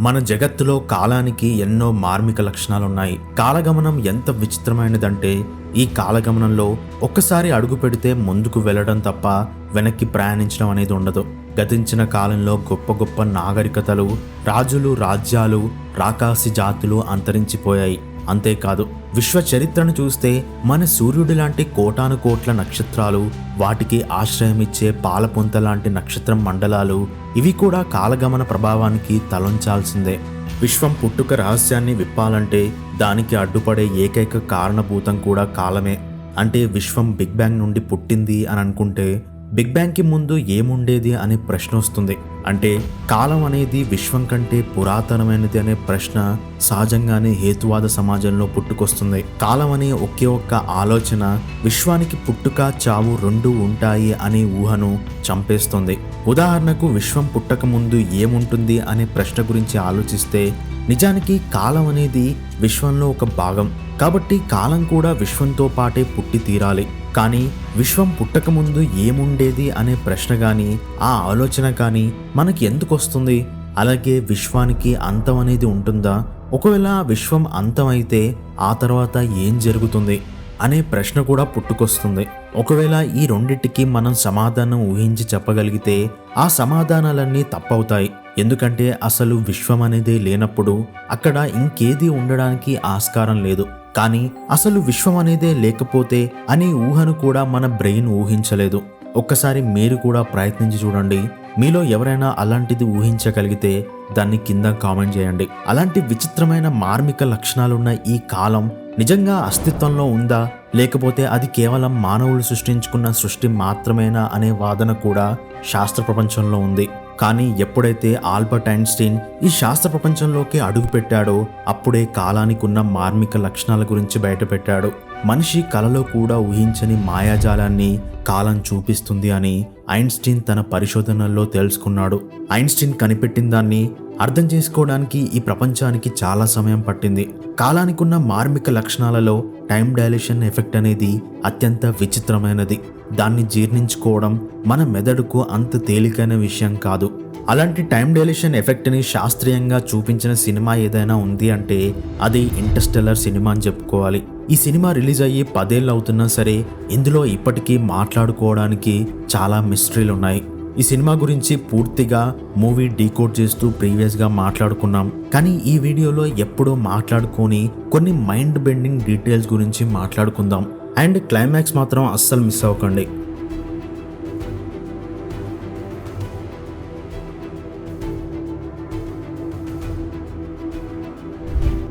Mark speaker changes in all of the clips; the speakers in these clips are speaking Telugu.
Speaker 1: మన జగత్తులో కాలానికి ఎన్నో మార్మిక లక్షణాలు ఉన్నాయి కాలగమనం ఎంత విచిత్రమైనదంటే ఈ కాలగమనంలో ఒక్కసారి అడుగు పెడితే ముందుకు వెళ్ళడం తప్ప వెనక్కి ప్రయాణించడం అనేది ఉండదు. గతించిన కాలంలో గొప్ప గొప్ప నాగరికతలు రాజులు రాజ్యాలు రాకాసి జాతులు అంతరించిపోయాయి. అంతేకాదు విశ్వ చరిత్రను చూస్తే మన సూర్యుడి లాంటి కోటాను కోట్ల నక్షత్రాలు వాటికి ఆశ్రయమిచ్చే పాలపుంత లాంటి నక్షత్రం మండలాలు ఇవి కూడా కాలగమన ప్రభావానికి తలొంచాల్సిందే. విశ్వం పుట్టుక రహస్యాన్ని విప్పాలంటే దానికి అడ్డుపడే ఏకైక కారణభూతం కూడా కాలమే. అంటే విశ్వం బిగ్ బ్యాంగ్ నుండి పుట్టింది అని అనుకుంటే బిగ్ బ్యాంగ్కి ముందు ఏముండేది అనే ప్రశ్న వస్తుంది. అంటే కాలం అనేది విశ్వం కంటే పురాతనమైనది అనే ప్రశ్న సహజంగానే హేతువాద సమాజంలో పుట్టుకొస్తుంది. కాలం అనే ఒకే ఒక్క ఆలోచన విశ్వానికి పుట్టుక చావు రెండు ఉంటాయి అనే ఊహను చంపేస్తుంది. ఉదాహరణకు విశ్వం పుట్టక ముందు ఏముంటుంది అనే ప్రశ్న గురించి ఆలోచిస్తే నిజానికి కాలం అనేది విశ్వంలో ఒక భాగం. కాబట్టి కాలం కూడా విశ్వంతో పాటే పుట్టి తీరాలి. కానీ విశ్వం పుట్టకముందు ఏముండేది అనే ప్రశ్న కానీ ఆ ఆలోచన కానీ మనకి ఎందుకు వస్తుంది? అలాగే విశ్వానికి అంతం అనేది ఉంటుందా? ఒకవేళ ఆ విశ్వం అంతమైతే ఆ తర్వాత ఏం జరుగుతుంది? అనే ప్రశ్న కూడా పుట్టుకొస్తుంది. ఒకవేళ ఈ రెండింటికి మనం సమాధానం ఊహించి చెప్పగలిగితే ఆ సమాధానాలన్నీ తప్పవుతాయి. ఎందుకంటే అసలు విశ్వం అనేది లేనప్పుడు అక్కడ ఇంకేది ఉండడానికి ఆస్కారం లేదు. కానీ అసలు విశ్వం అనేదే లేకపోతే అనే ఊహను కూడా మన బ్రెయిన్ ఊహించలేదు. ఒక్కసారి మీరు కూడా ప్రయత్నించి చూడండి. మీలో ఎవరైనా అలాంటిది ఊహించగలిగితే దాన్ని కింద కామెంట్ చేయండి. అలాంటి విచిత్రమైన మార్మిక లక్షణాలున్న ఈ కాలం నిజంగా అస్తిత్వంలో ఉందా? లేకపోతే అది కేవలం మానవులు సృష్టించుకున్న సృష్టి మాత్రమేనా అనే వాదన కూడా శాస్త్ర ప్రపంచంలో ఉంది. కానీ ఎప్పుడైతే ఆల్బర్ట్ ఐన్స్టీన్ ఈ శాస్త్ర ప్రపంచంలోకి అడుగుపెట్టాడో అప్పుడే కాలానికి ఉన్న మార్మిక లక్షణాల గురించి బయటపెట్టాడు. మనిషి కలలో కూడా ఊహించని మాయాజాలాన్ని కాలం చూపిస్తుంది అని ఐన్స్టీన్ తన పరిశోధనల్లో తెలుసుకున్నాడు. ఐన్స్టీన్ కనిపెట్టిన దాన్ని అర్థం చేసుకోవడానికి ఈ ప్రపంచానికి చాలా సమయం పట్టింది. కాలానికి ఉన్న మార్మిక లక్షణాలలో టైం డైలేషన్ ఎఫెక్ట్ అనేది అత్యంత విచిత్రమైనది. దాన్ని జీర్ణించుకోవడం మన మెదడుకు అంత తేలికైన విషయం కాదు. అలాంటి టైం డైలేషన్ ఎఫెక్ట్ని శాస్త్రీయంగా చూపించిన సినిమా ఏదైనా ఉంది అంటే అది ఇంటర్స్టెల్లర్ సినిమా అని చెప్పుకోవాలి. ఈ సినిమా రిలీజ్ అయ్యి పదేళ్ళు అవుతున్నా సరే ఇందులో ఇప్పటికీ మాట్లాడుకోవడానికి చాలా మిస్టరీలు ఉన్నాయి. ఈ సినిమా గురించి పూర్తిగా మూవీ డీకోడ్ చేస్తూ ప్రీవియస్గా మాట్లాడుకున్నాం. కానీ ఈ వీడియోలో ఎప్పుడో మాట్లాడుకొని కొన్ని మైండ్ బెండింగ్ డీటెయిల్స్ గురించి మాట్లాడుకుందాం. అండ్ క్లైమాక్స్ మాత్రం అస్సలు మిస్ అవ్వకండి.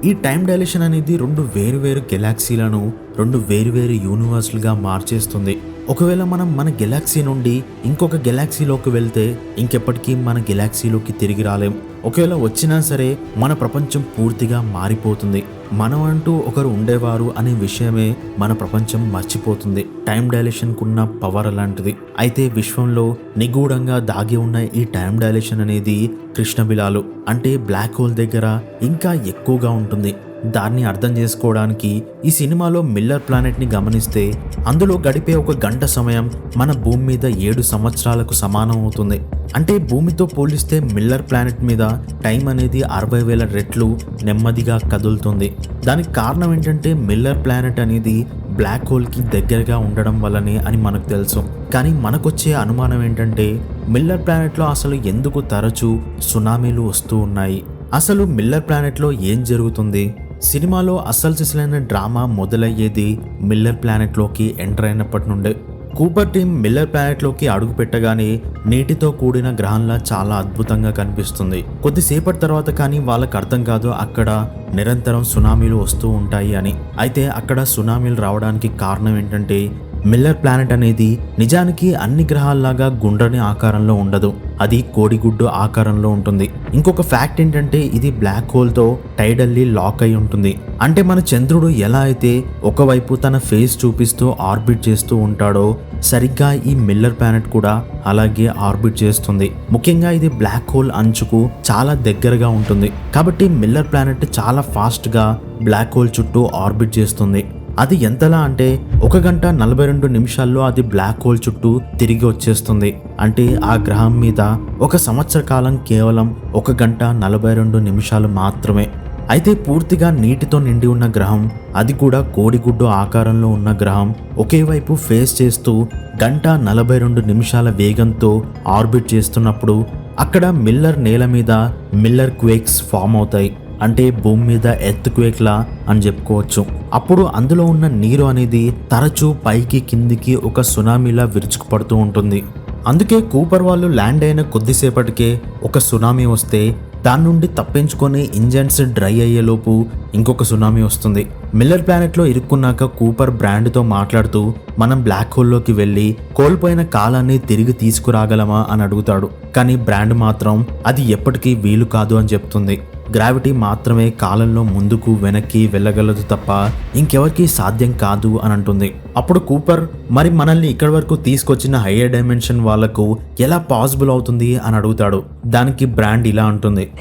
Speaker 1: ఈ టైం డైలేషన్ అనేది రెండు వేరువేరు గెలాక్సీలను రెండు వేరువేరు యూనివర్స్లుగా మార్చేస్తుంది. ఒకవేళ మనం మన గెలాక్సీ నుండి ఇంకొక గెలాక్సీలోకి వెళ్తే ఇంకెప్పటికీ మన గెలాక్సీలోకి తిరిగి రాలేం. ఒకవేళ వచ్చినా సరే మన ప్రపంచం పూర్తిగా మారిపోతుంది. మనం అంటూ ఒకరు ఉండేవారు అనే విషయమే మన ప్రపంచం మర్చిపోతుంది. టైం డైలేషన్కున్న పవర్ అలాంటిది. అయితే విశ్వంలో నిగూఢంగా దాగి ఉన్న ఈ టైం డైలేషన్ అనేది కృష్ణబిలాలు అంటే బ్లాక్ హోల్ దగ్గర ఇంకా ఎక్కువగా ఉంటుంది. దాన్ని అర్థం చేసుకోవడానికి ఈ సినిమాలో మిల్లర్ ప్లానెట్ని గమనిస్తే అందులో గడిపే ఒక గంట సమయం మన భూమి మీద ఏడు సంవత్సరాలకు సమానం అవుతుంది. అంటే భూమితో పోలిస్తే మిల్లర్ ప్లానెట్ మీద టైం అనేది అరవై వేల రెట్లు నెమ్మదిగా కదులుతుంది. దానికి కారణం ఏంటంటే మిల్లర్ ప్లానెట్ అనేది బ్లాక్ హోల్కి దగ్గరగా ఉండడం వల్లనే అని మనకు తెలుసు. కానీ మనకొచ్చే అనుమానం ఏంటంటే మిల్లర్ ప్లానెట్లో అసలు ఎందుకు తరచూ సునామీలు వస్తూ ఉన్నాయి? అసలు మిల్లర్ ప్లానెట్లో ఏం జరుగుతుంది? సినిమాలో అస్సలు సిసలైన డ్రామా మొదలయ్యేది మిల్లర్ ప్లానెట్లోకి ఎంటర్ అయినప్పటి నుండే. కూపర్ టీం మిల్లర్ ప్లానెట్లోకి అడుగు పెట్టగానే నీటితో కూడిన గ్రహంలా చాలా అద్భుతంగా కనిపిస్తుంది. కొద్దిసేపటి తర్వాత కానీ వాళ్ళకి అర్థం కాదు అక్కడ నిరంతరం సునామీలు వస్తూ ఉంటాయి అని. అయితే అక్కడ సునామీలు రావడానికి కారణం ఏంటంటే మిల్లర్ ప్లానెట్ అనేది నిజానికి అన్ని గ్రహాల్లాగా గుండ్రని ఆకారంలో ఉండదు. అది కోడిగుడ్డు ఆకారంలో ఉంటుంది. ఇంకొక ఫ్యాక్ట్ ఏంటంటే ఇది బ్లాక్ హోల్తో టైడల్లీ లాక్ అయి ఉంటుంది. అంటే మన చంద్రుడు ఎలా అయితే ఒకవైపు తన ఫేస్ చూపిస్తూ ఆర్బిట్ చేస్తూ ఉంటాడో సరిగ్గా ఈ మిల్లర్ ప్లానెట్ కూడా అలాగే ఆర్బిట్ చేస్తుంది. ముఖ్యంగా ఇది బ్లాక్ హోల్ అంచుకు చాలా దగ్గరగా ఉంటుంది. కాబట్టి మిల్లర్ ప్లానెట్ చాలా ఫాస్ట్గా బ్లాక్ హోల్ చుట్టూ ఆర్బిట్ చేస్తుంది. అది ఎంతలా అంటే ఒక గంట నలభై రెండు నిమిషాల్లో అది బ్లాక్ హోల్ చుట్టూ తిరిగి వచ్చేస్తుంది. అంటే ఆ గ్రహం మీద ఒక సంవత్సర కాలం కేవలం ఒక గంట నలభై రెండు నిమిషాలు మాత్రమే. అయితే పూర్తిగా నీటితో నిండి ఉన్న గ్రహం అది కూడా కోడిగుడ్డు ఆకారంలో ఉన్న గ్రహం ఒకే వైపు ఫేస్ చేస్తూ గంట నలభై రెండు నిమిషాల వేగంతో ఆర్బిట్ చేస్తున్నప్పుడు అక్కడ మిల్లర్ నేల మీద మిల్లర్ క్వేక్స్ ఫామ్ అవుతాయి. అంటే భూమి మీద ఎత్తుక్వేక్లా అని చెప్పుకోవచ్చు. అప్పుడు అందులో ఉన్న నీరు అనేది తరచూ పైకి కిందికి ఒక సునామీలా విరుచుకుపడుతూ ఉంటుంది. అందుకే కూపర్ వాళ్ళు ల్యాండ్ అయిన కొద్దిసేపటికే ఒక సునామీ వస్తే దాని నుండి తప్పించుకొని ఇంజన్స్ డ్రై అయ్యేలోపు ఇంకొక సునామీ వస్తుంది. మిల్లర్ ప్లానెట్లో ఇరుక్కున్నాక కూపర్ బ్రాండ్తో మాట్లాడుతూ మనం బ్లాక్ హోల్లోకి వెళ్ళి కోల్పోయిన కాలాన్ని తిరిగి తీసుకురాగలమా? అని అడుగుతాడు. కానీ బ్రాండ్ మాత్రం అది ఎప్పటికీ వీలు కాదు అని చెప్తుంది. గ్రావిటీ మాత్రమే కాలంలో ముందుకు వెనక్కి వెళ్ళగలదు తప్ప ఇంకెవరికి సాధ్యం కాదు అని అంటుంది. అప్పుడు కూపర్ మరి మనల్ని ఇక్కడ వరకు తీసుకొచ్చిన హయ్యర్ డైమెన్షన్ వాళ్ళకు ఎలా పాసిబుల్ అవుతుంది? అని అడుగుతాడు. దానికి బ్రాండ్ ఇలా అంటుంది.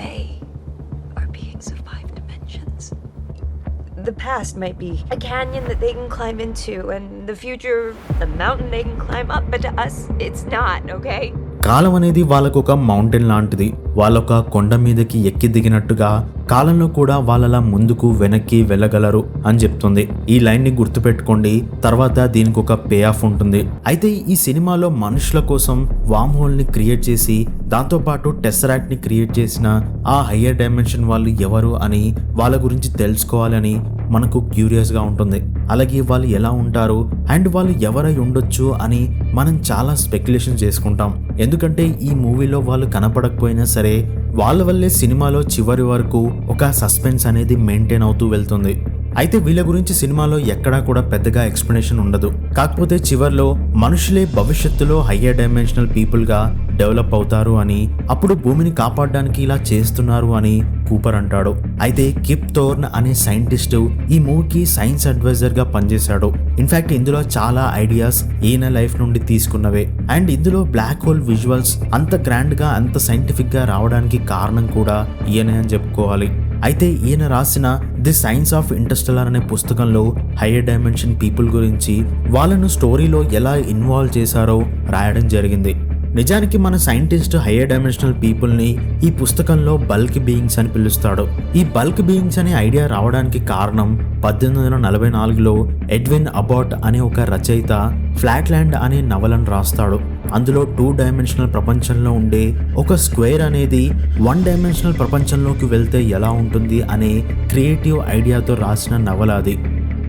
Speaker 2: The past might be a canyon that they can climb into, and the future, a mountain they can climb up, but to us, it's not, okay?
Speaker 1: కాలం అనేది వాళ్ళకు ఒక మౌంటైన్ లాంటిది. వాళ్ళొక కొండ మీదకి ఎక్కి దిగినట్టుగా కాలంలో కూడా వాళ్ళలా ముందుకు వెనక్కి వెళ్ళగలరు అని చెప్తుంది. ఈ లైన్ని గుర్తుపెట్టుకోండి. తర్వాత దీనికి ఒక పే ఆఫ్ ఉంటుంది. అయితే ఈ సినిమాలో మనుషుల కోసం వామ్ హోల్ని క్రియేట్ చేసి దాంతోపాటు టెసరాక్ట్ని క్రియేట్ చేసిన ఆ హయ్యర్ డైమెన్షన్ వాళ్ళు ఎవరు అని వాళ్ళ గురించి తెలుసుకోవాలని మనకు క్యూరియస్గా ఉంటుంది. అలాగే వాళ్ళు ఎలా ఉంటారు అండ్ వాళ్ళు ఎవరై ఉండొచ్చు అని మనం చాలా స్పెక్యులేషన్ చేసుకుంటాం. ఎందుకంటే ఈ మూవీలో వాళ్ళు కనపడకపోయినా సరే వాళ్ళ వల్లే సినిమాలో చివరి వరకు ఒక సస్పెన్స్ అనేది మెయింటైన్ అవుతూ వెళ్తుంది. అయితే వీళ్ళ గురించి సినిమాలో ఎక్కడా కూడా పెద్దగా ఎక్స్ప్లెనేషన్ ఉండదు. కాకపోతే చివర్లో మనుషులే భవిష్యత్తులో హయ్యర్ డైమెన్షనల్ పీపుల్గా డెవలప్ అవుతారు అని అప్పుడు భూమిని కాపాడడానికి ఇలా చేస్తున్నారు అని కూపర్ అంటాడు. అయితే కిప్ థోర్న్ అనే సైంటిస్ట్ ఈ మూవీకి సైన్స్ అడ్వైజర్గా పనిచేశాడు ఇన్ఫాక్ట్ ఇందులో చాలా ఐడియాస్ ఈయన లైఫ్ నుండి తీసుకున్నవే. అండ్ ఇందులో బ్లాక్ హోల్ విజువల్స్ అంత గ్రాండ్గా అంత సైంటిఫిక్గా రావడానికి కారణం కూడా ఈయనే అని చెప్పుకోవాలి. అయితే ఈయన రాసిన ది సైన్స్ ఆఫ్ ఇంటర్స్టెలర్ అనే పుస్తకంలో హయ్యర్ డైమెన్షన్ పీపుల్ గురించి వాళ్ళను స్టోరీలో ఎలా ఇన్వాల్వ్ చేశారో రాయడం జరిగింది. నిజానికి మన సైంటిస్ట్ హయ్యర్ డైమెన్షనల్ పీపుల్ని ఈ పుస్తకంలో బల్క్ బీయింగ్స్ అని పిలుస్తాడు. ఈ బల్క్ బీయింగ్స్ అనే ఐడియా రావడానికి కారణం పద్దెనిమిది వందల నలభై నాలుగులో ఎడ్విన్ అబాట్ అనే ఒక రచయిత ఫ్లాట్ ల్యాండ్ అనే నవలను రాస్తాడు. అందులో టూ డైమెన్షనల్ ప్రపంచంలో ఉండే ఒక స్క్వేర్ అనేది వన్ డైమెన్షనల్ ప్రపంచంలోకి వెళ్తే ఎలా ఉంటుంది అనే క్రియేటివ్ ఐడియాతో రాసిన నవల అది.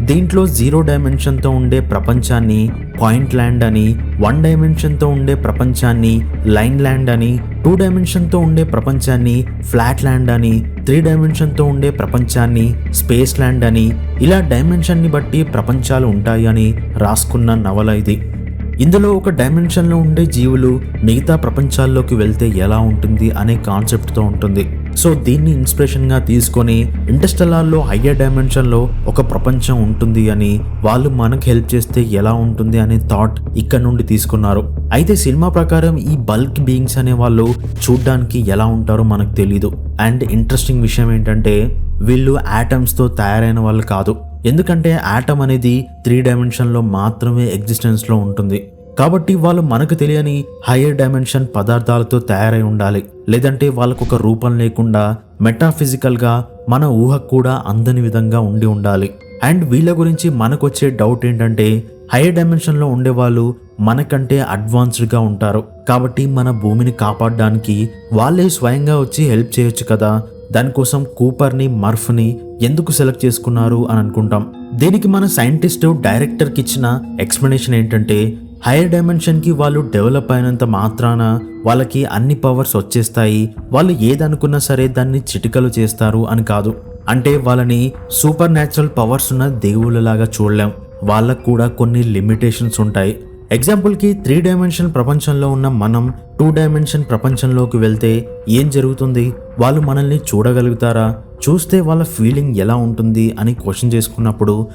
Speaker 1: దీంట్లో జీరో డైమెన్షన్తో ఉండే ప్రపంచాన్ని పాయింట్ ల్యాండ్ అని వన్ డైమెన్షన్తో ఉండే ప్రపంచాన్ని లైన్ ల్యాండ్ అని టూ డైమెన్షన్తో ఉండే ప్రపంచాన్ని ఫ్లాట్ ల్యాండ్ అని త్రీ డైమెన్షన్తో ఉండే ప్రపంచాన్ని స్పేస్ ల్యాండ్ అని ఇలా డైమెన్షన్ని బట్టి ప్రపంచాలు ఉంటాయి అని రాసుకున్న నవల ఇది. ఇందులో ఒక డైమెన్షన్లో ఉండే జీవులు మిగతా ప్రపంచాల్లోకి వెళ్తే ఎలా ఉంటుంది అనే కాన్సెప్ట్తో ఉంటుంది. సో దీన్ని ఇన్స్పిరేషన్గా తీసుకొని ఇంటర్స్టెల్లార్లో హయ్యర్ డైమెన్షన్లో ఒక ప్రపంచం ఉంటుంది అని వాళ్ళు మనకు హెల్ప్ చేస్తే ఎలా ఉంటుంది అనే థాట్ ఇక్కడ నుండి తీసుకున్నారు. అయితే సినిమా ప్రకారం ఈ బల్క్ బీయింగ్స్ అనే వాళ్ళు చూడ్డానికి ఎలా ఉంటారో మనకు తెలీదు. అండ్ ఇంట్రెస్టింగ్ విషయం ఏంటంటే వీళ్ళు ఆటమ్స్తో తయారైన వాళ్ళు కాదు. ఎందుకంటే ఆటమ్ అనేది త్రీ డైమెన్షన్లో మాత్రమే ఎగ్జిస్టెన్స్లో ఉంటుంది. కాబట్టి వాళ్ళు మనకు తెలియని హయ్యర్ డైమెన్షన్ పదార్థాలతో తయారై ఉండాలి. లేదంటే వాళ్ళకు ఒక రూపం లేకుండా మెటాఫిజికల్గా మన ఊహకు కూడా అందని విధంగా ఉండి ఉండాలి. అండ్ వీళ్ళ గురించి మనకొచ్చే డౌట్ ఏంటంటే హైయర్ డైమెన్షన్లో ఉండేవాళ్ళు మనకంటే అడ్వాన్స్డ్గా ఉంటారు. కాబట్టి మన భూమిని కాపాడడానికి వాళ్ళే స్వయంగా వచ్చి హెల్ప్ చేయొచ్చు కదా. దానికోసం కూపర్ని మర్ఫ్ని ఎందుకు సెలెక్ట్ చేసుకున్నారు అని అనుకుంటాం. దీనికి మన సైంటిస్టు డైరెక్టర్కి ఇచ్చిన ఎక్స్ప్లెనేషన్ ఏంటంటే హైయర్ డైమెన్షన్కి వాళ్ళు డెవలప్ అయినంత మాత్రాన వాళ్ళకి అన్ని పవర్స్ వచ్చేస్తాయి. వాళ్ళు ఏదనుకున్నా సరే దాన్ని చిటికలు చేస్తారు అని కాదు. అంటే వాళ్ళని సూపర్ న్యాచురల్ పవర్స్ ఉన్న దేవుళ్ళలాగా చూడలేం. వాళ్ళకు కూడా కొన్ని లిమిటేషన్స్ ఉంటాయి. ఎగ్జాంపుల్కి త్రీ డైమెన్షన్ ప్రపంచంలో ఉన్న మనం టూ డైమెన్షన్ ప్రపంచంలోకి వెళ్తే ఏం జరుగుతుంది? వాళ్ళు మనల్ని చూడగలుగుతారా? చూస్తే వాళ్ళ ఫీలింగ్ ఎలా ఉంటుంది? అని క్వశ్చన్ చేసుకున్నప్పుడు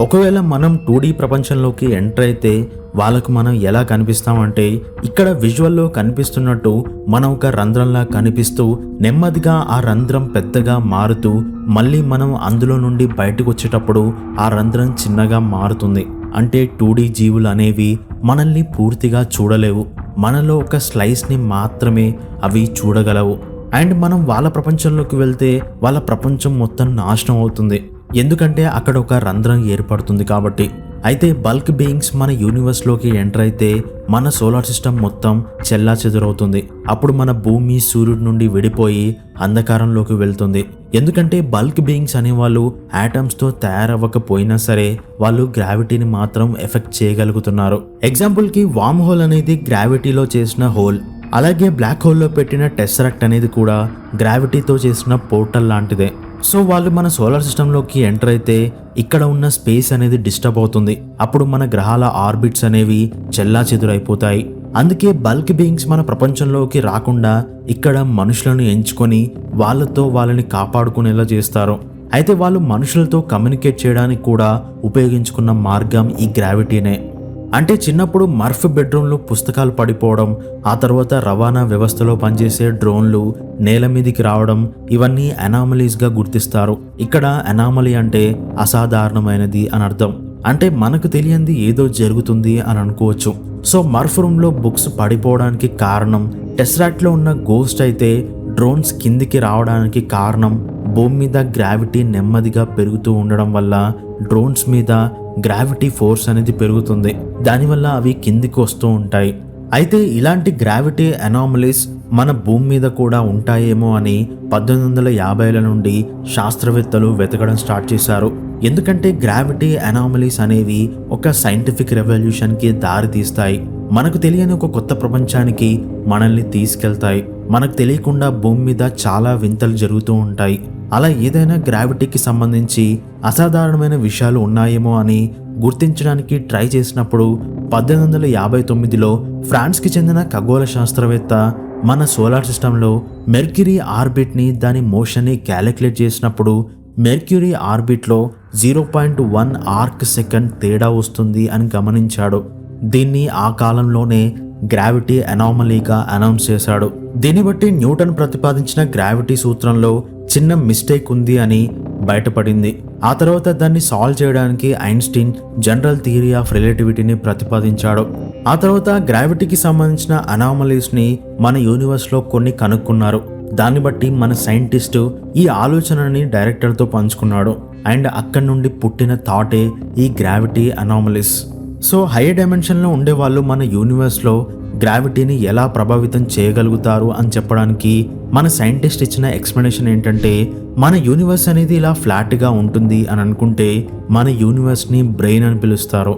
Speaker 1: ఒకవేళ మనం టూ డీ ప్రపంచంలోకి ఎంటర్ అయితే వాళ్ళకు మనం ఎలా కనిపిస్తామంటే ఇక్కడ విజువల్లో కనిపిస్తున్నట్టు మనం ఒక రంధ్రంలా కనిపిస్తూ నెమ్మదిగా ఆ రంధ్రం పెద్దగా మారుతూ మళ్ళీ మనం అందులో నుండి బయటకు వచ్చేటప్పుడు ఆ రంధ్రం చిన్నగా మారుతుంది. అంటే టూ డీ జీవులు అనేవి మనల్ని పూర్తిగా చూడలేవు. మనలో ఒక స్లైస్ని మాత్రమే అవి చూడగలవు. అండ్ మనం వాళ్ళ ప్రపంచంలోకి వెళ్తే వాళ్ళ ప్రపంచం మొత్తం నాశనం అవుతుంది. ఎందుకంటే అక్కడ ఒక రంధ్రం ఏర్పడుతుంది కాబట్టి. అయితే బల్క్ బీయింగ్స్ మన యూనివర్స్లోకి ఎంటర్ అయితే మన సోలార్ సిస్టమ్ మొత్తం చెల్లా చెదురవుతుంది. అప్పుడు మన భూమి సూర్యుడి నుండి విడిపోయి అంధకారంలోకి వెళ్తుంది. ఎందుకంటే బల్క్ బీయింగ్స్ అనేవాళ్ళు ఆటమ్స్తో తయారవ్వకపోయినా సరే వాళ్ళు గ్రావిటీని మాత్రం ఎఫెక్ట్ చేయగలుగుతున్నారు. ఎగ్జాంపుల్కి వామ్ హోల్ అనేది గ్రావిటీలో చేసిన హోల్ అలాగే బ్లాక్ హోల్లో పెట్టిన టెస్సరక్ట్ అనేది కూడా గ్రావిటీతో చేసిన పోర్టల్ లాంటిదే. సో వాళ్ళు మన సోలార్ సిస్టంలోకి ఎంటర్ అయితే ఇక్కడ ఉన్న స్పేస్ అనేది డిస్టర్బ్ అవుతుంది. అప్పుడు మన గ్రహాల ఆర్బిట్స్ అనేవి చెల్లా చెదురైపోతాయి. అందుకే బల్క్ బీయింగ్స్ మన ప్రపంచంలోకి రాకుండా ఇక్కడ మనుషులను ఎంచుకొని వాళ్ళతో వాళ్ళని కాపాడుకునేలా చేస్తారు. అయితే వాళ్ళు మనుషులతో కమ్యూనికేట్ చేయడానికి కూడా ఉపయోగించుకున్న మార్గం ఈ గ్రావిటీనే. అంటే చిన్నప్పుడు మర్ఫ్ బెడ్రూమ్లో పుస్తకాలు పడిపోవడం ఆ తర్వాత రవాణా వ్యవస్థలో పనిచేసే డ్రోన్లు నేల మీదికి రావడం ఇవన్నీ అనామలీస్గా గుర్తిస్తారు. ఇక్కడ అనామలీ అంటే అసాధారణమైనది అని అర్థం. అంటే మనకు తెలియంది ఏదో జరుగుతుంది అని అనుకోవచ్చు. సో మర్ఫ్ రూమ్లో బుక్స్ పడిపోవడానికి కారణం టెస్రాట్లో ఉన్న గోస్ట్ అయితే డ్రోన్స్ కిందికి రావడానికి కారణం భూమి మీద గ్రావిటీ నెమ్మదిగా పెరుగుతూ ఉండడం వల్ల డ్రోన్స్ మీద గ్రావిటీ ఫోర్స్ అనేది పెరుగుతుంది. దానివల్ల అవి కిందికి వస్తూ ఉంటాయి. అయితే ఇలాంటి గ్రావిటీ అనామలీస్ మన భూమి మీద కూడా ఉంటాయేమో అని పద్దెనిమిది వందల యాభైల నుండి శాస్త్రవేత్తలు వెతకడం స్టార్ట్ చేశారు. ఎందుకంటే గ్రావిటీ అనామలీస్ అనేవి ఒక సైంటిఫిక్ రెవల్యూషన్కి దారి తీస్తాయి. మనకు తెలియని ఒక కొత్త ప్రపంచానికి మనల్ని తీసుకెళ్తాయి. మనకు తెలియకుండా భూమి మీద చాలా వింతలు జరుగుతూ ఉంటాయి. అలా ఏదైనా గ్రావిటీకి సంబంధించి అసాధారణమైన విషయాలు ఉన్నాయేమో అని గుర్తించడానికి ట్రై చేసినప్పుడు పద్దెనిమిది వందల యాభై తొమ్మిదిలో ఫ్రాన్స్కి చెందిన ఖగోళ శాస్త్రవేత్త మన సోలార్ సిస్టంలో మెర్క్యూరీ ఆర్బిట్ని దాని మోషన్ని క్యాలిక్యులేట్ చేసినప్పుడు mercury ఆర్బిట్లో zero point one arc second తేడా వస్తుంది అని గమనించాడు. దీన్ని ఆ కాలంలోనే గ్రావిటీ అనామలీగా అనౌన్స్ చేశాడు. దీన్ని బట్టి న్యూటన్ ప్రతిపాదించిన గ్రావిటీ సూత్రంలో చిన్న మిస్టేక్ ఉంది అని బయటపడింది. ఆ తర్వాత దాన్ని సాల్వ్ చేయడానికి ఐన్స్టీన్ జనరల్ థియరీ ఆఫ్ రిలేటివిటీని ప్రతిపాదించాడు. ఆ తర్వాత గ్రావిటీకి సంబంధించిన అనామలీస్ని మన యూనివర్స్లో కొన్ని కనుక్కున్నారు. దాన్ని బట్టి మన సైంటిస్టు ఈ ఆలోచనని డైరెక్టర్తో పంచుకున్నాడు. అండ్ అక్కడి నుండి పుట్టిన థాటే ఈ గ్రావిటీ అనామలీస్. సో హైయర్ డైమెన్షన్లో ఉండేవాళ్ళు మన యూనివర్స్లో గ్రావిటీని ఎలా ప్రభావితం చేయగలుగుతారు అని చెప్పడానికి మన సైంటిస్ట్ ఇచ్చిన ఎక్స్ప్లెనేషన్ ఏంటంటే మన యూనివర్స్ అనేది ఇలా ఫ్లాట్గా ఉంటుంది అని అనుకుంటే మన యూనివర్స్ని బ్రెయిన్ అని పిలుస్తారు.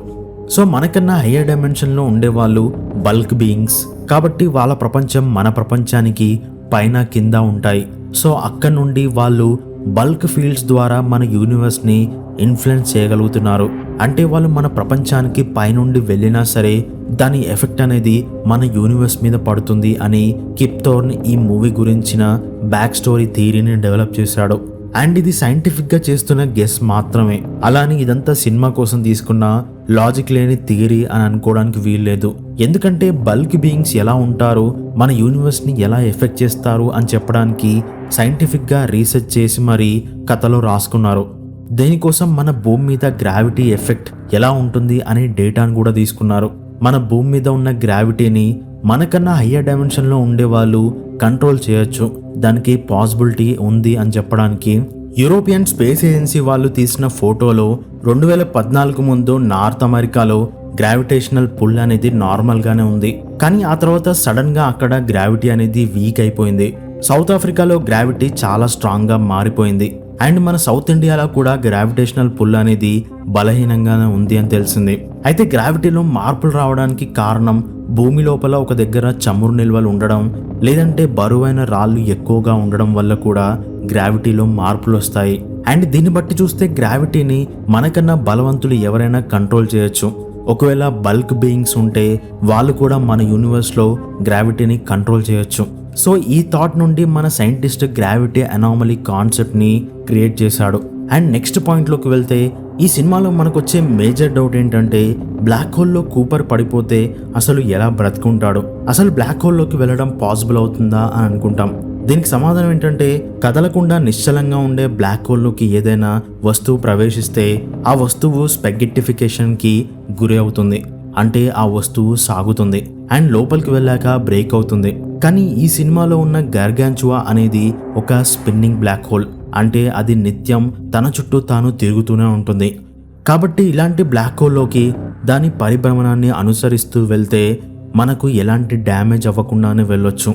Speaker 1: సో మనకన్నా హయ్యర్ డైమెన్షన్లో ఉండేవాళ్ళు బల్క్ బీయింగ్స్ కాబట్టి వాళ్ళ ప్రపంచం మన ప్రపంచానికి పైన కింద ఉంటాయి. సో అక్కడ నుండి వాళ్ళు బల్క్ ఫీల్డ్స్ ద్వారా మన యూనివర్స్ని ఇన్ఫ్లుయెన్స్ చేయగలుగుతున్నారు. అంటే వాళ్ళు మన ప్రపంచానికి పైనుండి వెళ్ళినా సరే దాని ఎఫెక్ట్ అనేది మన యూనివర్స్ మీద పడుతుంది అని కిప్తోర్న్ ఈ మూవీ గురించిన బ్యాక్ స్టోరీ థియరీని డెవలప్ చేశాడు. అండ్ ఇది సైంటిఫిక్గా చేస్తున్న గెస్ మాత్రమే. అలానే ఇదంతా సినిమా కోసం తీసుకున్న లాజిక్ లేని థియరీ అని అనుకోవడానికి వీల్లేదు. ఎందుకంటే బల్క్ బీయింగ్స్ ఎలా ఉంటారు మన యూనివర్స్ని ఎలా ఎఫెక్ట్ చేస్తారు అని చెప్పడానికి సైంటిఫిక్గా రీసెర్చ్ చేసి మరీ కథలో రాసుకున్నారు. దేనికోసం మన భూమి మీద గ్రావిటీ ఎఫెక్ట్ ఎలా ఉంటుంది అనే డేటాను కూడా తీసుకున్నారు. మన భూమి మీద ఉన్న గ్రావిటీని మనకన్నా హయ్యర్ డైమెన్షన్లో ఉండే వాళ్ళు కంట్రోల్ చేయొచ్చు. దానికి పాసిబిలిటీ ఉంది అని చెప్పడానికి యూరోపియన్ స్పేస్ ఏజెన్సీ వాళ్ళు తీసిన ఫోటోలో రెండు వేల పద్నాలుగు ముందు నార్త్ అమెరికాలో గ్రావిటేషనల్ పుల్ అనేది నార్మల్గానే ఉంది. కానీ ఆ తర్వాత సడన్గా అక్కడ గ్రావిటీ అనేది వీక్ అయిపోయింది. సౌత్ ఆఫ్రికాలో గ్రావిటీ చాలా స్ట్రాంగ్గా మారిపోయింది. అండ్ మన సౌత్ ఇండియాలో కూడా గ్రావిటేషనల్ పుల్ అనేది బలహీనంగానే ఉంది అని తెలిసింది. అయితే గ్రావిటీలో మార్పులు రావడానికి కారణం భూమి లోపల ఒక దగ్గర చమురు నిల్వలు ఉండడం లేదంటే బరువైన రాళ్ళు ఎక్కువగా ఉండడం వల్ల కూడా గ్రావిటీలో మార్పులు వస్తాయి. అండ్ దీన్ని బట్టి చూస్తే గ్రావిటీని మనకన్నా బలవంతులు ఎవరైనా కంట్రోల్ చేయొచ్చు. ఒకవేళ బల్క్ బీయింగ్స్ ఉంటే వాళ్ళు కూడా మన యూనివర్స్లో గ్రావిటీని కంట్రోల్ చేయొచ్చు. సో ఈ థాట్ నుండి మన సైంటిస్ట్ గ్రావిటీ అనామలీ కాన్సెప్ట్ని క్రియేట్ చేశాడు. అండ్ నెక్స్ట్ పాయింట్లోకి వెళ్తే ఈ సినిమాలో మనకు వచ్చే మేజర్ డౌట్ ఏంటంటే బ్లాక్ హోల్లో కూపర్ పడిపోతే అసలు ఎలా బ్రతుకుంటాడు? అసలు బ్లాక్ హోల్లోకి వెళ్ళడం పాసిబుల్ అవుతుందా అని అనుకుంటాం. దీనికి సమాధానం ఏంటంటే కదలకుండా నిశ్చలంగా ఉండే బ్లాక్ హోల్లోకి ఏదైనా వస్తువు ప్రవేశిస్తే ఆ వస్తువు స్పెగ్గిటిఫికేషన్కి గురి అవుతుంది. అంటే ఆ వస్తువు సాగుతుంది. అండ్ లోపలికి వెళ్ళాక బ్రేక్ అవుతుంది. కానీ ఈ సినిమాలో ఉన్న గార్గాంచువా అనేది ఒక స్పిన్నింగ్ బ్లాక్ హోల్. అంటే అది నిత్యం తన చుట్టూ తాను తిరుగుతూనే ఉంటుంది. కాబట్టి ఇలాంటి బ్లాక్ హోల్లోకి దాని పరిభ్రమణాన్ని అనుసరిస్తూ వెళ్తే మనకు ఎలాంటి డ్యామేజ్ అవ్వకుండానే వెళ్ళొచ్చు.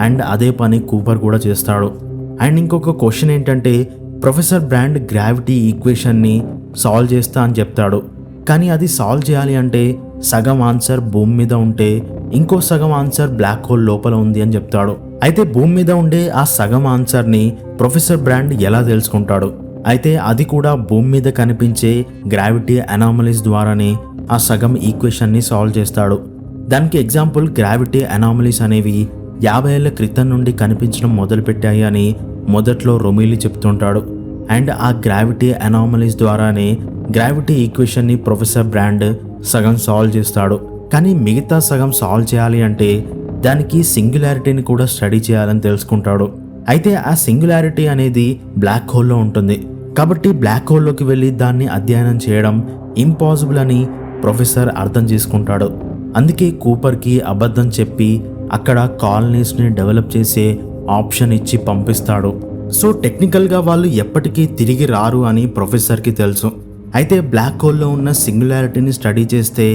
Speaker 1: అండ్ అదే పని కూపర్ కూడా చేస్తాడు. అండ్ ఇంకొక క్వశ్చన్ ఏంటంటే ప్రొఫెసర్ బ్రాండ్ గ్రావిటీ ఈక్వేషన్ని సాల్వ్ చేస్తా అని చెప్తాడు. కానీ అది సాల్వ్ చేయాలి అంటే సగం ఆన్సర్ భూమి మీద ఉంటే ఇంకో సగం ఆన్సర్ బ్లాక్ హోల్ లోపల ఉంది అని చెప్తాడు. అయితే భూమి మీద ఉండే ఆ సగం ఆన్సర్ని ప్రొఫెసర్ బ్రాండ్ ఎలా తెలుసుకుంటాడు? అయితే అది కూడా భూమి మీద కనిపించే గ్రావిటీ అనామలీస్ ద్వారానే ఆ సగం ఈక్వేషన్ని సాల్వ్ చేస్తాడు. దానికి ఎగ్జాంపుల్ గ్రావిటీ అనామలీస్ అనేవి యాభై ఏళ్ళ క్రితం నుండి కనిపించడం మొదలుపెట్టాయి అని మొదట్లో రొమీలి చెప్తుంటాడు. అండ్ ఆ గ్రావిటీ అనామలీస్ ద్వారానే గ్రావిటీ ఈక్వేషన్ని ప్రొఫెసర్ బ్రాండ్ సగం సాల్వ్ చేస్తాడు. కానీ మిగతా సగం సాల్వ్ చేయాలి అంటే దానికి సింగులారిటీని కూడా స్టడీ చేయాలని తెలుసుకుంటాడు. అయితే ఆ సింగులారిటీ అనేది బ్లాక్ హోల్లో ఉంటుంది. కాబట్టి బ్లాక్ హోల్లోకి వెళ్ళి దాన్ని అధ్యయనం చేయడం ఇంపాసిబుల్ అని ప్రొఫెసర్ అర్థం చేసుకుంటాడు. అందుకే కూపర్కి అబద్ధం చెప్పి అక్కడ కాలనీస్ని డెవలప్ చేసే ఆప్షన్ ఇచ్చి పంపిస్తాడు. సో టెక్నికల్గా వాళ్ళు ఎప్పటికీ తిరిగి రారు అని ప్రొఫెసర్కి తెలుసు. అయితే బ్లాక్ హోల్లో ఉన్న సింగులారిటీని స్టడీ చేస్తే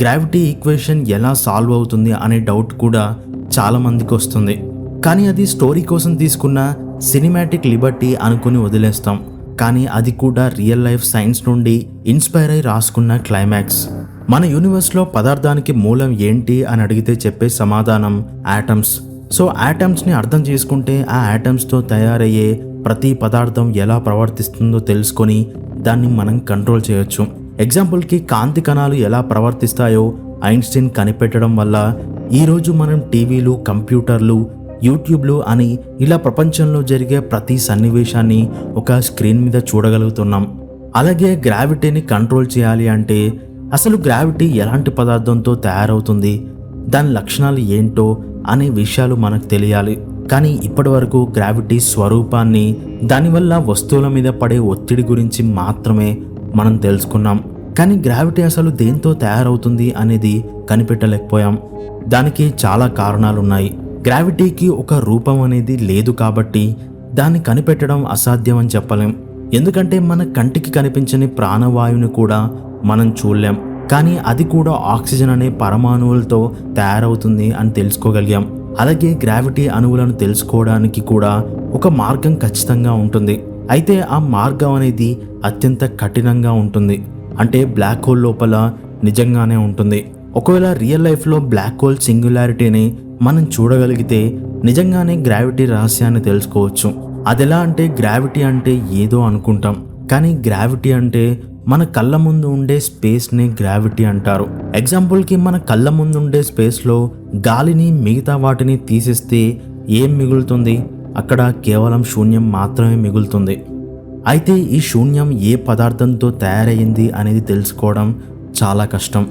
Speaker 1: గ్రావిటీ ఈక్వేషన్ ఎలా సాల్వ్ అవుతుంది అనే డౌట్ కూడా చాలా మందికి వస్తుంది. కానీ అది స్టోరీ కోసం తీసుకున్న సినిమాటిక్ లిబర్టీ అనుకుని వదిలేస్తాం. కానీ అది కూడా రియల్ లైఫ్ సైన్స్ నుండి ఇన్స్పైర్ అయి రాసుకున్న క్లైమాక్స్ మన యూనివర్స్లో పదార్థానికి మూలం ఏంటి అని అడిగితే చెప్పే సమాధానం యాటమ్స్ సో యాటమ్స్ని అర్థం చేసుకుంటే ఆ యాటమ్స్తో తయారయ్యే ప్రతి పదార్థం ఎలా ప్రవర్తిస్తుందో తెలుసుకొని దాన్ని మనం కంట్రోల్ చేయొచ్చు. ఎగ్జాంపుల్కి కాంతి కణాలు ఎలా ప్రవర్తిస్తాయో ఐన్స్టీన్ కనిపెట్టడం వల్ల ఈరోజు మనం టీవీలు కంప్యూటర్లు యూట్యూబ్లు అని ఇలా ప్రపంచంలో జరిగే ప్రతి సన్నివేశాన్ని ఒక స్క్రీన్ మీద చూడగలుగుతున్నాం. అలాగే గ్రావిటీని కంట్రోల్ చేయాలి అంటే అసలు గ్రావిటీ ఎలాంటి పదార్థంతో తయారవుతుంది? దాని లక్షణాలు ఏంటో అనే విషయాలు మనకు తెలియాలి. కానీ ఇప్పటివరకు గ్రావిటీ స్వరూపాన్ని దానివల్ల వస్తువుల మీద పడే ఒత్తిడి గురించి మాత్రమే మనం తెలుసుకున్నాం. కానీ గ్రావిటీ అసలు దేంతో తయారవుతుంది అనేది కనిపెట్టలేకపోయాం. దానికి చాలా కారణాలున్నాయి. గ్రావిటీకి ఒక రూపం అనేది లేదు కాబట్టి దాన్ని కనిపెట్టడం అసాధ్యం అని చెప్పలేం. ఎందుకంటే మన కంటికి కనిపించని ప్రాణవాయువుని కూడా మనం చూడలేం. కానీ అది కూడా ఆక్సిజన్ అనే పరమాణువులతో తయారవుతుంది అని తెలుసుకోగలిగాం. అలాగే గ్రావిటీ అణువులను తెలుసుకోవడానికి కూడా ఒక మార్గం ఖచ్చితంగా ఉంటుంది. అయితే ఆ మార్గం అనేది అత్యంత కఠినంగా ఉంటుంది. అంటే బ్లాక్ హోల్ లోపల నిజంగానే ఉంటుంది. ఒకవేళ రియల్ లైఫ్లో బ్లాక్ హోల్ సింగులారిటీని మనం చూడగలిగితే నిజంగానే గ్రావిటీ రహస్యాన్ని తెలుసుకోవచ్చు. అదెలా అంటే గ్రావిటీ అంటే ఏదో అనుకుంటాం. కానీ గ్రావిటీ అంటే మన కళ్ళ ముందు ఉండే స్పేస్ని గ్రావిటీ అంటారు. ఎగ్జాంపుల్కి మన కళ్ళ ముందు ఉండే స్పేస్లో గాలిని మిగతా వాటిని తీసేస్తే ఏం మిగులుతుంది? అక్కడ కేవలం శూన్యం మాత్రమే మిగులుతుంది. అయితే ఈ శూన్యం ఏ పదార్థంతో తయారైంది అనేది తెలుసుకోవడం చాలా కష్టం.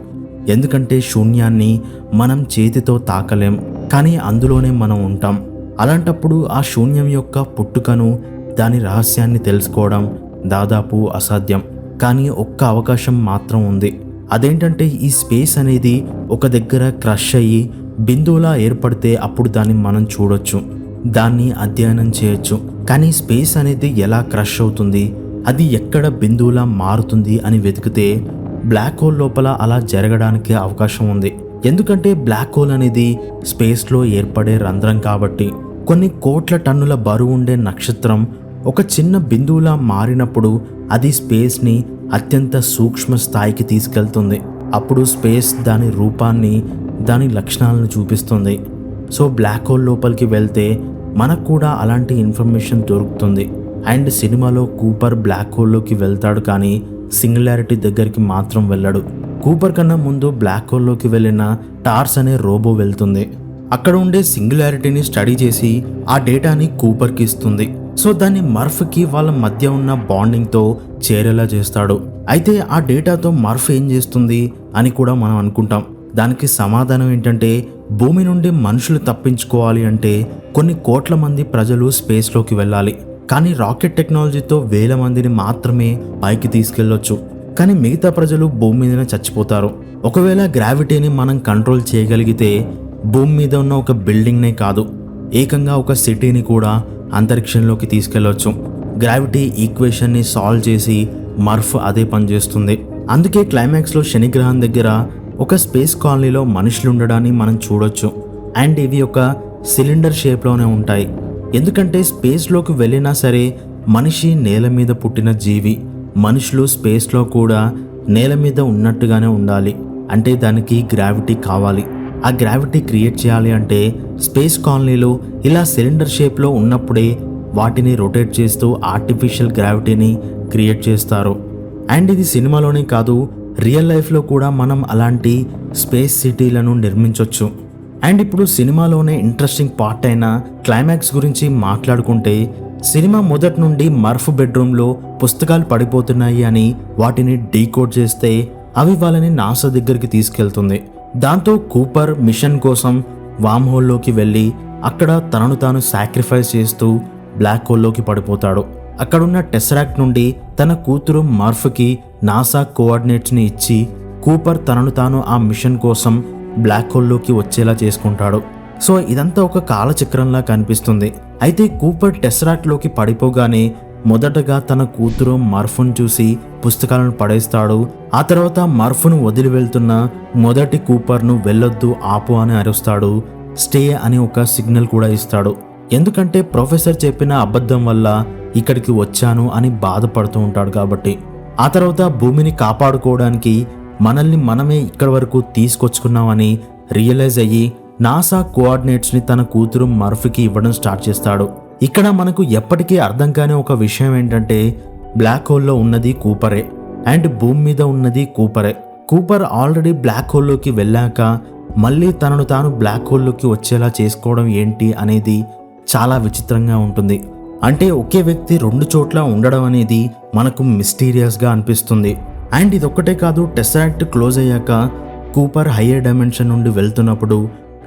Speaker 1: ఎందుకంటే శూన్యాన్ని మనం చేతితో తాకలేం కానీ అందులోనే మనం ఉంటాం. అలాంటప్పుడు ఆ శూన్యం యొక్క పుట్టుకను దాని రహస్యాన్ని తెలుసుకోవడం దాదాపు అసాధ్యం. కానీ ఒక్క అవకాశం మాత్రం ఉంది. అదేంటంటే ఈ స్పేస్ అనేది ఒక దగ్గర క్రష్ అయ్యి బిందువులా ఏర్పడితే అప్పుడు దాన్ని మనం చూడొచ్చు. దాన్ని అధ్యయనం చేయొచ్చు. కానీ స్పేస్ అనేది ఎలా క్రష్ అవుతుంది? అది ఎక్కడ బిందువులా మారుతుంది అని వెతికితే బ్లాక్ హోల్ లోపల అలా జరగడానికి అవకాశం ఉంది. ఎందుకంటే బ్లాక్ హోల్ అనేది స్పేస్లో ఏర్పడే రంధ్రం కాబట్టి. కొన్ని కోట్ల టన్నుల బరువు ఉండే నక్షత్రం ఒక చిన్న బిందువులా మారినప్పుడు అది స్పేస్ని అత్యంత సూక్ష్మ స్థాయికి తీసుకెళ్తుంది. అప్పుడు స్పేస్ దాని రూపాన్ని దాని లక్షణాలను చూపిస్తుంది. సో బ్లాక్ హోల్ లోపలికి వెళ్తే మనకు కూడా అలాంటి ఇన్ఫర్మేషన్ దొరుకుతుంది. అండ్ సినిమాలో కూపర్ బ్లాక్ హోల్లోకి వెళ్తాడు కానీ సింగులారిటీ దగ్గరికి మాత్రం వెళ్ళడు. కూపర్ కన్నా ముందు బ్లాక్ హోల్లోకి వెళ్ళిన టార్స్ అనే రోబో వెళ్తుంది. అక్కడ ఉండే సింగులారిటీని స్టడీ చేసి ఆ డేటాని కూపర్కి ఇస్తుంది. సో దాన్ని మర్ఫ్కి వాళ్ళ మధ్య ఉన్న బాండింగ్తో చేరేలా చేస్తాడు. అయితే ఆ డేటాతో మర్ఫ్ ఏం చేస్తుంది అని కూడా మనం అనుకుంటాం. దానికి సమాధానం ఏంటంటే భూమి నుండి మనుషులు తప్పించుకోవాలి అంటే కొన్ని కోట్ల మంది ప్రజలు స్పేస్లోకి వెళ్ళాలి. కానీ రాకెట్ టెక్నాలజీతో వేల మందిని మాత్రమే పైకి తీసుకెళ్ళొచ్చు. కానీ మిగతా ప్రజలు భూమి మీదనే చచ్చిపోతారు. ఒకవేళ గ్రావిటీని మనం కంట్రోల్ చేయగలిగితే భూమి మీద ఉన్న ఒక బిల్డింగ్నే కాదు. ఏకంగా ఒక సిటీని కూడా అంతరిక్షంలోకి తీసుకెళ్ళొచ్చు. గ్రావిటీ ఈక్వేషన్ని సాల్వ్ చేసి మర్ఫ్ అదే పనిచేస్తుంది అందుకే క్లైమాక్స్లో శనిగ్రహం దగ్గర ఒక స్పేస్ కాలనీలో మనుషులు ఉండడాన్ని మనం చూడొచ్చు. అండ్ ఇవి ఒక సిలిండర్ షేప్లోనే ఉంటాయి. ఎందుకంటే స్పేస్లోకి వెళ్ళినా సరే మనిషి నేల మీద పుట్టిన జీవి. మనుషులు స్పేస్లో కూడా నేల మీద ఉన్నట్టుగానే ఉండాలి. అంటే దానికి గ్రావిటీ కావాలి. ఆ గ్రావిటీ క్రియేట్ చేయాలి అంటే స్పేస్ కాలనీలు ఇలా సిలిండర్ షేప్లో ఉన్నప్పుడే వాటిని రొటేట్ చేస్తూ ఆర్టిఫిషియల్ గ్రావిటీని క్రియేట్ చేస్తారు. అండ్ ఇది సినిమాలోనే కాదు రియల్ లైఫ్లో కూడా మనం అలాంటి స్పేస్ సిటీలను నిర్మించవచ్చు అండ్ ఇప్పుడు సినిమాలోనే ఇంట్రెస్టింగ్ పార్ట్ అయిన క్లైమాక్స్ గురించి మాట్లాడుకుంటే సినిమా మొదటి నుండి మర్ఫ్ బెడ్రూమ్లో పుస్తకాలు పడిపోతున్నాయి అని వాటిని డీకోడ్ చేస్తే అవి వాళ్ళని నాసా దగ్గరికి తీసుకెళ్తుంది. దాంతో కూపర్ మిషన్ కోసం వామ్ హోల్లోకి వెళ్ళి అక్కడ తనను తాను సాక్రిఫైస్ చేస్తూ బ్లాక్ హోల్లోకి పడిపోతాడు. అక్కడున్న టెసరాక్ట్ నుండి తన కూతురు మర్ఫ్కి నాసా కోఆర్డినేట్స్ని ఇచ్చి కూపర్ తనను తాను ఆ మిషన్ కోసం బ్లాక్ హోల్లోకి వచ్చేలా చేసుకుంటాడు. సో ఇదంతా ఒక కాలచక్రంలా కనిపిస్తుంది. అయితే కూపర్ టెసరాక్ట్లోకి పడిపోగానే మొదటగా తన కూతురు మర్ఫును చూసి పుస్తకాలను పడేస్తాడు. ఆ తర్వాత మర్ఫును వదిలి వెళ్తున్న మొదటి కూపర్ను వెళ్ళొద్దు ఆపు అని అరుస్తాడు. స్టే అని ఒక సిగ్నల్ కూడా ఇస్తాడు. ఎందుకంటే ప్రొఫెసర్ చెప్పిన అబద్ధం వల్ల ఇక్కడికి వచ్చాను అని బాధపడుతూ ఉంటాడు కాబట్టి. ఆ తర్వాత భూమిని కాపాడుకోవడానికి మనల్ని మనమే ఇక్కడి వరకు తీసుకొచ్చుకున్నామని రియలైజ్ అయ్యి నాసా కోఆర్డినేట్స్ని తన కూతురు మర్ఫీకి ఇవ్వడం స్టార్ట్ చేస్తాడు. ఇక్కడ మనకు ఎప్పటికీ అర్థం కాని ఒక విషయం ఏంటంటే బ్లాక్ హోల్లో ఉన్నది కూపరే అండ్ భూమి మీద ఉన్నది కూపరే. కూపర్ ఆల్రెడీ బ్లాక్ హోల్లోకి వెళ్ళాక మళ్ళీ తనను తాను బ్లాక్ హోల్లోకి వచ్చేలా చేసుకోవడం ఏంటి అనేది చాలా విచిత్రంగా ఉంటుంది. అంటే ఒకే వ్యక్తి రెండు చోట్ల ఉండడం అనేది మనకు మిస్టీరియస్గా అనిపిస్తుంది. అండ్ ఇదొక్కటే కాదు టెసాక్ట్ క్లోజ్ అయ్యాక కూపర్ హయ్యర్ డైమెన్షన్ నుండి వెళ్తున్నప్పుడు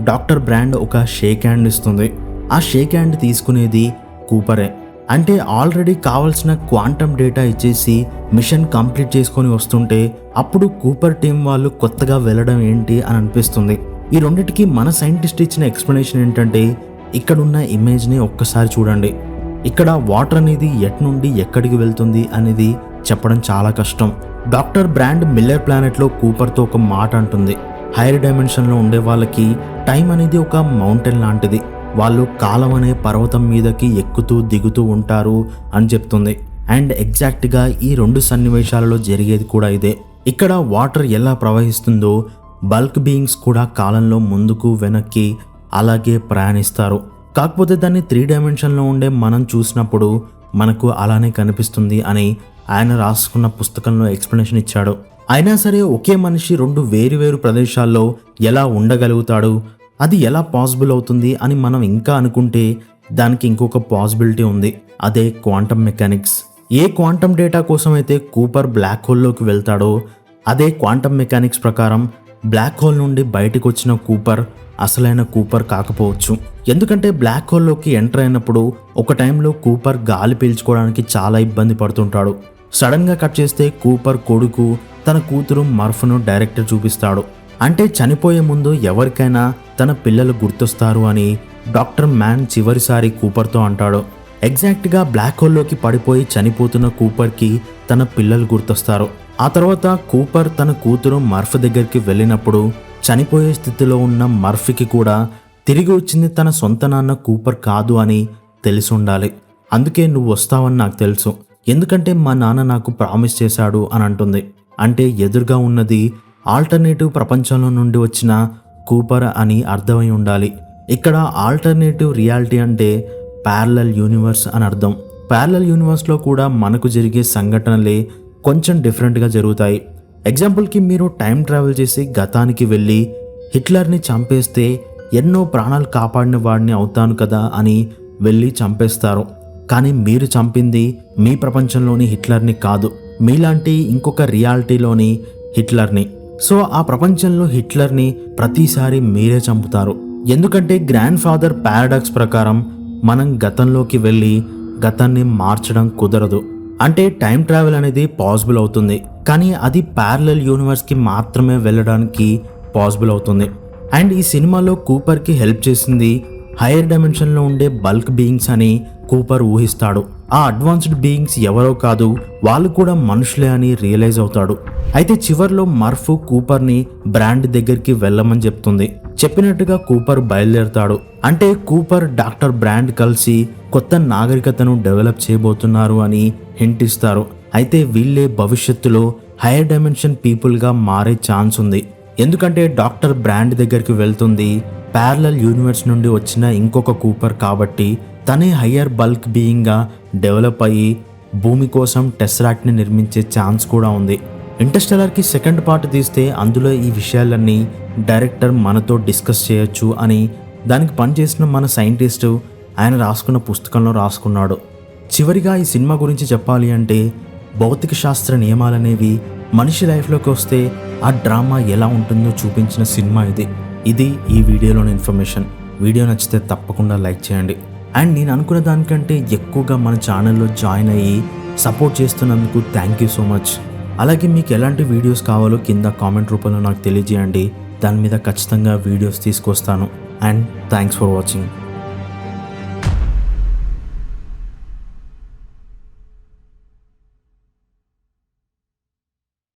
Speaker 1: డాక్టర్ బ్రాండ్ ఒక షేక్ హ్యాండ్ ఇస్తుంది. ఆ షేక్ హ్యాండ్ తీసుకునేది కూపరే. అంటే ఆల్రెడీ కావాల్సిన క్వాంటమ్ డేటా ఇచ్చేసి మిషన్ కంప్లీట్ చేసుకొని వస్తుంటే అప్పుడు కూపర్ టీం వాళ్ళు కొత్తగా వెళ్ళడం ఏంటి అని అనిపిస్తుంది. ఈ రెండింటికి మన సైంటిస్ట్ ఇచ్చిన ఎక్స్ప్లెనేషన్ ఏంటంటే ఇక్కడున్న ఇమేజ్ని ఒక్కసారి చూడండి. ఇక్కడ వాటర్ అనేది ఎట్ నుండి ఎక్కడికి వెళ్తుంది అనేది చెప్పడం చాలా కష్టం. డాక్టర్ బ్రాండ్ మిల్లర్ ప్లానెట్లో కూపర్తో ఒక మాట అంటుంది. హైయర్ డైమెన్షన్లో ఉండే వాళ్ళకి టైం అనేది ఒక మౌంటైన్ లాంటిది. వాళ్ళు కాలం అనే పర్వతం మీదకి ఎక్కుతూ దిగుతూ ఉంటారు అని చెప్తుంది. అండ్ ఎగ్జాక్ట్గా ఈ రెండు సన్నివేశాలలో జరిగేది కూడా ఇదే. ఇక్కడ వాటర్ ఎలా ప్రవహిస్తుందో బల్క్ బీయింగ్స్ కూడా కాలంలో ముందుకు వెనక్కి అలాగే ప్రయాణిస్తారు. కాకపోతే దాన్ని త్రీ డైమెన్షన్లో ఉండే మనం చూసినప్పుడు మనకు అలానే కనిపిస్తుంది అని ఆయన రాసుకున్న పుస్తకంలో ఎక్స్ప్లెనేషన్ ఇచ్చాడు. అయినా సరే ఒకే మనిషి రెండు వేరు వేరు ప్రదేశాల్లో ఎలా ఉండగలుగుతాడు? అది ఎలా పాసిబుల్ అవుతుంది అని మనం ఇంకా అనుకుంటే దానికి ఇంకొక పాసిబిలిటీ ఉంది. అదే క్వాంటమ్ మెకానిక్స్. ఏ క్వాంటమ్ డేటా కోసం అయితే కూపర్ బ్లాక్ హోల్లోకి వెళ్తాడో అదే క్వాంటమ్ మెకానిక్స్ ప్రకారం బ్లాక్ హోల్ నుండి బయటకు వచ్చిన కూపర్ అసలైన కూపర్ కాకపోవచ్చు. ఎందుకంటే బ్లాక్ హోల్లోకి ఎంటర్ అయినప్పుడు ఒక టైంలో కూపర్ గాలి పీల్చుకోవడానికి చాలా ఇబ్బంది పడుతుంటాడు. సడన్గా కట్ చేస్తే కూపర్ కొడుకు తన కూతురు మర్ఫ్ను డైరెక్టర్ చూపిస్తాడు. అంటే చనిపోయే ముందు ఎవరికైనా తన పిల్లలు గుర్తొస్తారు అని డాక్టర్ మ్యాన్ చివరిసారి కూపర్తో అంటాడు. ఎగ్జాక్ట్గా బ్లాక్ హోల్లోకి పడిపోయి చనిపోతున్న కూపర్కి తన పిల్లలు గుర్తొస్తారు. ఆ తర్వాత కూపర్ తన కూతురు మర్ఫ్ దగ్గరికి వెళ్ళినప్పుడు చనిపోయే స్థితిలో ఉన్న మర్ఫ్కి కూడా తిరిగి వచ్చింది తన సొంత నాన్న కూపర్ కాదు అని తెలిసి ఉండాలి అందుకే నువ్వు వస్తావని నాకు తెలుసు. ఎందుకంటే మా నాన్న నాకు ప్రామిస్ చేశాడు అని అంటుంది. అంటే ఎదురుగా ఉన్నది ఆల్టర్నేటివ్ ప్రపంచంలో నుండి వచ్చిన కూపర్ అని అర్థమై ఉండాలి. ఇక్కడ ఆల్టర్నేటివ్ రియాలిటీ అంటే ప్యారలల్ యూనివర్స్ అని అర్థం. ప్యారలల్ యూనివర్స్లో కూడా మనకు జరిగే సంఘటనలే కొంచెం డిఫరెంట్గా జరుగుతాయి. ఎగ్జాంపుల్కి మీరు టైం ట్రావెల్ చేసి గతానికి వెళ్ళి హిట్లర్ని చంపేస్తే ఎన్నో ప్రాణాలు కాపాడిన వాడిని అవుతాను కదా అని వెళ్ళి చంపేస్తారు. కానీ మీరు చంపింది మీ ప్రపంచంలోని హిట్లర్ని కాదు. మీలాంటి ఇంకొక రియాలిటీలోని హిట్లర్ని. సో ఆ ప్రపంచంలో హిట్లర్ని ప్రతిసారి మీరే చంపుతారు. ఎందుకంటే గ్రాండ్ ఫాదర్ పారాడాక్స్ ప్రకారం మనం గతంలోకి వెళ్ళి గతాన్ని మార్చడం కుదరదు. అంటే టైం ట్రావెల్ అనేది పాసిబుల్ అవుతుంది. కానీ అది ప్యారలల్ యూనివర్స్కి మాత్రమే వెళ్ళడానికి పాసిబుల్ అవుతుంది. అండ్ ఈ సినిమాలో కూపర్కి హెల్ప్ చేసింది హైయర్ డైమెన్షన్లో ఉండే బల్క్ బీయింగ్స్ అని కూపర్ ఊహిస్తాడు. ఆ అడ్వాన్స్డ్ బీయింగ్స్ ఎవరో కాదు వాళ్ళు కూడా మనుషులే అని రియలైజ్ అవుతాడు. అయితే చివర్లో మర్ఫ్ కూపర్ని బ్రాండ్ దగ్గరికి వెళ్ళమని చెప్తుంది. చెప్పినట్టుగా కూపర్ బయలుదేరుతాడు. అంటే కూపర్ డాక్టర్ బ్రాండ్ కలిసి కొత్త నాగరికతను డెవలప్ చేయబోతున్నారు అని హింట్ ఇస్తారు. అయితే వీళ్ళే భవిష్యత్తులో హైయర్ డైమెన్షన్ పీపుల్గా మారే ఛాన్స్ ఉంది. ఎందుకంటే డాక్టర్ బ్రాండ్ దగ్గరికి వెళ్తుంది. ప్యారలల్ యూనివర్స్ నుండి వచ్చిన ఇంకొక కూపర్ కాబట్టి తనే హయ్యర్ బల్క్ బీయింగ్గా డెవలప్ అయ్యి భూమి కోసం టెస్రాక్ట్ని నిర్మించే ఛాన్స్ కూడా ఉంది. ఇంటర్స్టెలర్కి సెకండ్ పార్ట్ తీస్తే అందులో ఈ విషయాలన్నీ డైరెక్టర్ మనతో డిస్కస్ చేయొచ్చు అని దానికి పనిచేసిన మన సైంటిస్టు ఆయన రాసుకున్న పుస్తకంలో రాసుకున్నాడు. చివరిగా ఈ సినిమా గురించి చెప్పాలి అంటే భౌతిక శాస్త్ర నియమాలనేవి మనిషి లైఫ్లోకి వస్తే ఆ డ్రామా ఎలా ఉంటుందో చూపించిన సినిమా ఇది. ఇది ఈ వీడియోలోని ఇన్ఫర్మేషన్. వీడియో నచ్చితే తప్పకుండా లైక్ చేయండి. అండ్ నేను అనుకున్న దానికంటే ఎక్కువగా మన ఛానల్లో జాయిన్ అయ్యి సపోర్ట్ చేస్తున్నందుకు థ్యాంక్ యూ సో మచ్ అలాగే మీకు ఎలాంటి వీడియోస్ కావాలో కింద కామెంట్ రూపంలో నాకు తెలియజేయండి. దాని మీద ఖచ్చితంగా వీడియోస్ తీసుకొస్తాను. And thanks for watching